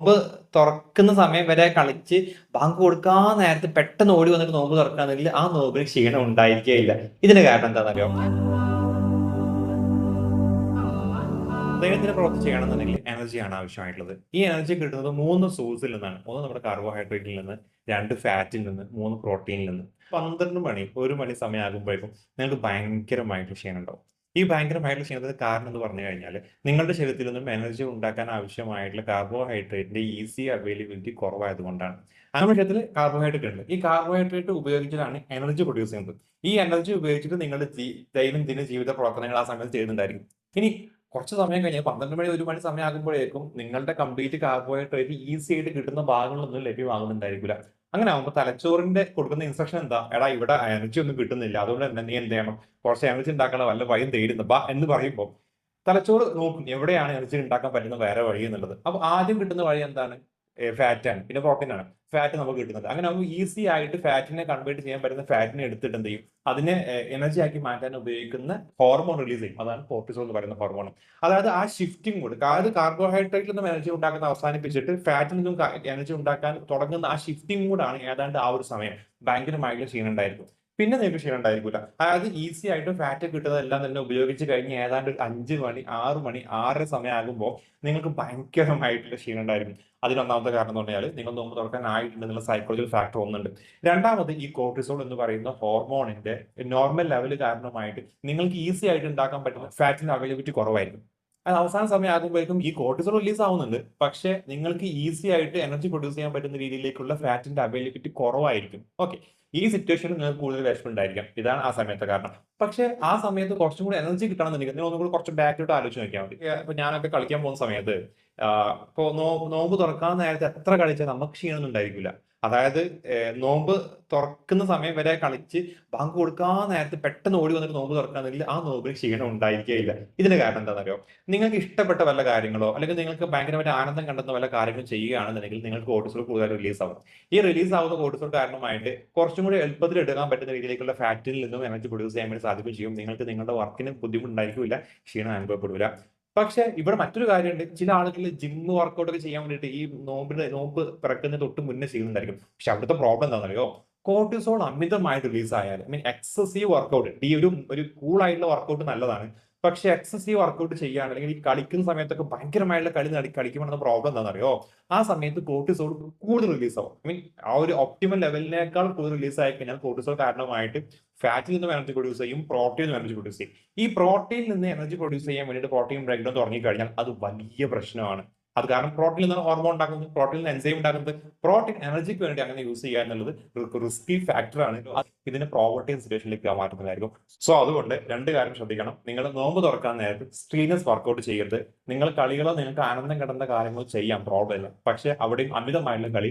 നോമ്പ് തുറക്കുന്ന സമയം വരെ കളിച്ച് ബാങ്ക് കൊടുക്കാൻ നേരത്തെ പെട്ടെന്ന് ഓടി വന്നിട്ട് നോമ്പ് തുറക്കുകയാണെങ്കിൽ ആ നോമ്പിന് ക്ഷീണം ഉണ്ടായിരിക്കുകയില്ല ഇതിന് കാരണം എന്താണെന്നറിയോ? ദൈനംദിന പ്രവർത്തി ചെയ്യണമെന്നുണ്ടെങ്കിൽ എനർജിയാണ് ആവശ്യമായിട്ടുള്ളത്. ഈ എനർജി കിട്ടുന്നത് മൂന്ന് സോഴ്സിൽ നിന്നാണ്. ഒന്ന് നമ്മുടെ കാർബോഹൈഡ്രേറ്റിൽ നിന്ന് രണ്ട് ഫാറ്റിൽ നിന്ന് മൂന്ന് പ്രോട്ടീനിൽ നിന്ന്. പന്ത്രണ്ട് മണി ഒരു മണി സമയമാകുമ്പോഴേക്കും നിങ്ങൾക്ക് ഭയങ്കരമായിട്ട് ക്ഷീണം ഉണ്ടാവും. ഈ ഭയങ്കരമായിട്ടുള്ള ക്ഷീണത്തിന് കാരണം എന്ന് പറഞ്ഞു കഴിഞ്ഞാൽ നിങ്ങളുടെ ശരീരത്തിൽ നിന്നും എനർജി ഉണ്ടാക്കാൻ ആവശ്യമായിട്ടുള്ള കാർബോഹൈഡ്രേറ്റിന്റെ ഈസി അവൈലബിലിറ്റി കുറവായതുകൊണ്ടാണ് നമ്മുടെ ശരീരത്തിൽ കാർബോഹൈഡ്രേറ്റ് ഉണ്ട്. ഈ കാർബോഹൈഡ്രേറ്റ് ഉപയോഗിച്ചിട്ടാണ് എനർജി പ്രൊഡ്യൂസ് ചെയ്യുന്നത്. ഈ എനർജി ഉപയോഗിച്ചിട്ട് നിങ്ങളുടെ ദൈനംദിന ജീവിത പ്രവർത്തനങ്ങൾ ആ സമയത്ത് ചെയ്യുന്നുണ്ടായിരിക്കും. ഇനി കുറച്ച് സമയം കഴിഞ്ഞാൽ പന്ത്രണ്ട് മണി ഒരു മണി സമയം ആകുമ്പോഴേക്കും നിങ്ങളുടെ കംപ്ലീറ്റ് കാർബോഹൈഡ്രേറ്റ് ഈസി ആയിട്ട് കിട്ടുന്ന ഭാഗങ്ങളൊന്നും ലഭ്യമാകുന്നുണ്ടായിരിക്കില്ല. അങ്ങനെ ആകുമ്പോൾ തലച്ചോറിന്റെ കൊടുക്കുന്ന ഇൻസ്ട്രക്ഷൻ എന്താ? എടാ ഇവിടെ എനർജി ഒന്നും കിട്ടുന്നില്ല. അതുകൊണ്ട് തന്നെ നീ എന്ത് ചെയ്യണം? കുറച്ച് എനർജി ഉണ്ടാക്കണ വല്ല വഴിയും തേടുന്നു ബാ എന്ന് പറയുമ്പോൾ തലച്ചോറ് നോക്കും എവിടെയാണ് എനർജി ഉണ്ടാക്കാൻ പറ്റുന്ന വേറെ വഴി എന്നുള്ളത്. അപ്പൊ ആദ്യം കിട്ടുന്ന വഴി എന്താണ്? ഫാറ്റ് ആണ്. പിന്നെ പ്രോട്ടീൻ ആണ്. ഫാറ്റ് നമുക്ക് കിട്ടുന്നത്. അങ്ങനെ നമുക്ക് ഈസി ആയിട്ട് ഫാറ്റിനെ കൺവേർട്ട് ചെയ്യാൻ പറ്റുന്ന ഫാറ്റിനെ എടുത്തിട്ട് എന്ത് ചെയ്യും? അതിനെ എനർജി ആക്കി മാറ്റാൻ ഉപയോഗിക്കുന്ന ഹോർമോൺ റിലീസ് ചെയ്യും. അതാണ് കോർട്ടിസോൾ എന്ന് പറയുന്ന ഹോർമോൺ അതായത് ആ ഷിഫ്റ്റിംഗ് കൂടെ അതായത് കാർബോഹൈഡ്രേറ്റിൽ നിന്നും എനർജി ഉണ്ടാക്കുന്ന അവസാനിപ്പിച്ചിട്ട് ഫാറ്റിൽ നിന്നും എനർജി ഉണ്ടാക്കാൻ തുടങ്ങുന്ന ആ ഷിഫ്റ്റിംഗ് കൂടാണ് ഏതാണ്ട് ആ ഒരു സമയം. ഭയങ്കരമായിട്ടുള്ള ചെയ്യുന്നുണ്ടായിരുന്നു പിന്നെ നിങ്ങൾക്ക് ക്ഷീണം ഉണ്ടായിരിക്കില്ല അതായത് ഈസി ആയിട്ട് ഫാറ്റ് കിട്ടുന്നതെല്ലാം തന്നെ ഉപയോഗിച്ച് കഴിഞ്ഞ് ഏതാണ്ട് അഞ്ച് മണി ആറ് മണി ആറര സമയം ആകുമ്പോൾ നിങ്ങൾക്ക് ഭയങ്കരമായിട്ടുള്ള ക്ഷീണം ഉണ്ടായിരിക്കും. അതിനൊന്നാമത്തെ കാരണം എന്ന് പറഞ്ഞാൽ നിങ്ങൾ നോമ്പ് തുറക്കാൻ ആയിട്ടുണ്ടെന്നുള്ള സൈക്കോളജിക്കൽ ഫാക്ടർ ഒന്നുണ്ട്. രണ്ടാമത് ഈ കോർട്ടിസോൾ എന്ന് പറയുന്ന ഹോർമോണിന്റെ നോർമൽ ലെവൽ കാരണമായിട്ട് നിങ്ങൾക്ക് ഈസി ആയിട്ട് ഉണ്ടാക്കാൻ പറ്റുന്ന ഫാറ്റിന്റെ അവൈലബിലിറ്റി കുറവായിരിക്കും. അത് അവസാന സമയം ആകുമ്പോഴേക്കും ഈ കോർട്ടിസോൾ റിലീസ് ആവുന്നുണ്ട്. പക്ഷേ നിങ്ങൾക്ക് ഈസി ആയിട്ട് എനർജി പ്രൊഡ്യൂസ് ചെയ്യാൻ പറ്റുന്ന രീതിയിലേക്കുള്ള ഫാറ്റിന്റെ അവൈലബിലിറ്റി കുറവായിരിക്കും. ഓക്കെ ഈ സിറ്റുവേഷനിൽ നിങ്ങൾക്ക് കൂടുതൽ വിഷമമുണ്ടായിരിക്കാം. ഇതാണ് ആ സമയത്തെ കാരണം. പക്ഷെ ആ സമയത്ത് കുറച്ചും കൂടി എനർജി കിട്ടണമെന്നുണ്ടെങ്കിൽ നിങ്ങൾ ഒന്നുകൂടി കുറച്ച് ബാക്കിലോട്ട് ആലോചിച്ച് നോക്കിയാൽ മതി. ഇപ്പൊ ഞാനൊക്കെ കളിക്കാൻ പോകുന്ന സമയത്ത് ഇപ്പോൾ നോമ്പ് തുറക്കാൻ നേരത്തെ എത്ര കളിച്ചാൽ നമുക്ക് ക്ഷീണമൊന്നും ഉണ്ടായിരിക്കില്ല അതായത് നോമ്പ് തുറക്കുന്ന സമയം വരെ കളിച്ച് ബാങ്ക് കൊടുക്കാൻ നേരത്തെ പെട്ടെന്ന് ഓടി വന്നിട്ട് നോമ്പ് തുറക്കാന്നില്ല ആ നോമ്പിന് ക്ഷീണം ഉണ്ടായിരിക്കുകയില്ല ഇതിന്റെ കാരണം എന്താണെന്നറിയോ? നിങ്ങൾക്ക് ഇഷ്ടപ്പെട്ട വല്ല കാര്യങ്ങളോ അല്ലെങ്കിൽ നിങ്ങൾക്ക് ഭയങ്കരമായിട്ട് ആനന്ദം കണ്ടെന്ന വല്ല കാര്യങ്ങളും ചെയ്യുകയാണെന്നുണ്ടെങ്കിൽ നിങ്ങൾക്ക് കോർട്ടിസോൾ കൂടുതൽ റിലീസ് ആവും. ഈ റിലീസ് ആവുന്ന കോർട്ടിസോൾ കാരണമായിട്ട് കുറച്ചും കൂടി എളുപ്പത്തിൽ എടുക്കാൻ പറ്റുന്ന രീതിയിലേക്കുള്ള ഫാറ്റിൽ നിന്നും എനർജി പ്രൊഡ്യൂസ് ചെയ്യാൻ വേണ്ടി സാധിക്കുകയും ചെയ്യും. നിങ്ങൾക്ക് നിങ്ങളുടെ വർക്കിന് ബുദ്ധിമുട്ടുണ്ടായിരിക്കില്ല ക്ഷീണം അനുഭവപ്പെടില്ല. പക്ഷെ ഇവിടെ മറ്റൊരു കാര്യമുണ്ട്. ചില ആളുകൾ ജിം വർക്കൗട്ട് ഒക്കെ ചെയ്യാൻ വേണ്ടിയിട്ട് ഈ നോമ്പിന് നോമ്പ് പിറക്കുന്ന തൊട്ട് മുന്നേ ചെയ്യുന്നുണ്ടായിരിക്കും പക്ഷെ അവിടുത്തെ പ്രോബ്ലം എന്താണെന്നറിയോ? കോർട്ടിസോൾ അമിതമായിട്ട് റിലീസ് ആയാൽ മീൻ എക്സസീവ് വർക്കൗട്ട് ഈ ഒരു ഒരു കൂളായിട്ടുള്ള വർക്കൗട്ട് നല്ലതാണ്. പക്ഷെ എക്സസീവ് വർക്കൗട്ട് ചെയ്യുകയാണ് അല്ലെങ്കിൽ ഈ കളിക്കുന്ന സമയത്തൊക്കെ ഭയങ്കരമായിട്ടുള്ള കളി നടി കളിക്കുമ്പോൾ പ്രോബ്ലം എന്താണെന്നറിയോ? ആ സമയത്ത് കോർട്ടിസോൾ കൂടുതൽ റിലീസ് ആവും. ഐ മീൻ ആ ഒരു ഒപ്റ്റിമൽ ലെവലിനേക്കാൾ കൂടുതൽ റിലീസ് ആയി കഴിഞ്ഞാൽ കോർട്ടിസോൾ കാരണമായിട്ട് ഫാറ്റിൽ നിന്നും എനർജി പ്രൊഡ്യൂസ് ചെയ്യും പ്രോട്ടീൻ നിന്നും എനർജി പ്രൊഡ്യൂസ് ചെയ്യും. ഈ പ്രോട്ടീനിൽ നിന്ന് എനർജി പ്രൊഡ്യൂസ് ചെയ്യാൻ വേണ്ടിയിട്ട് പ്രോട്ടീൻ ബ്രേക്ക് ഡൗൺ തുടങ്ങിക്കഴിഞ്ഞാൽ അത് വലിയ പ്രശ്നമാണ്. അത് കാരണം പ്രോട്ടീനിൽ നിന്നാണ് ഹോർമോൺ ഉണ്ടാക്കുന്നത് പ്രോട്ടീനിൽ എൻസൈം ഉണ്ടാക്കുന്നത് പ്രോട്ടീൻ എനർജിക്ക് വേണ്ടി അങ്ങനെ യൂസ് ചെയ്യുക എന്നുള്ളത് റിസ്കി ഫാക്ടറാണ് ഇതിനെ പ്രോപ്പർട്ടി സിറ്റുവേഷനിലേക്ക് മാറ്റുന്നതായിരിക്കും. സോ അതുകൊണ്ട് രണ്ട് കാര്യം ശ്രദ്ധിക്കണം. നിങ്ങൾ നോമ്പ് തുറക്കാൻ നേരത്ത് സ്ട്രീനസ് വർക്കൗട്ട് ചെയ്യരുത്. നിങ്ങൾ കളികളോ നിങ്ങൾക്ക് ആനന്ദം കിടന്ന കാര്യങ്ങളോ ചെയ്യാം പ്രോബ്ലം ഇല്ല. പക്ഷെ അവിടെയും അമിതമായിട്ടുള്ള കളി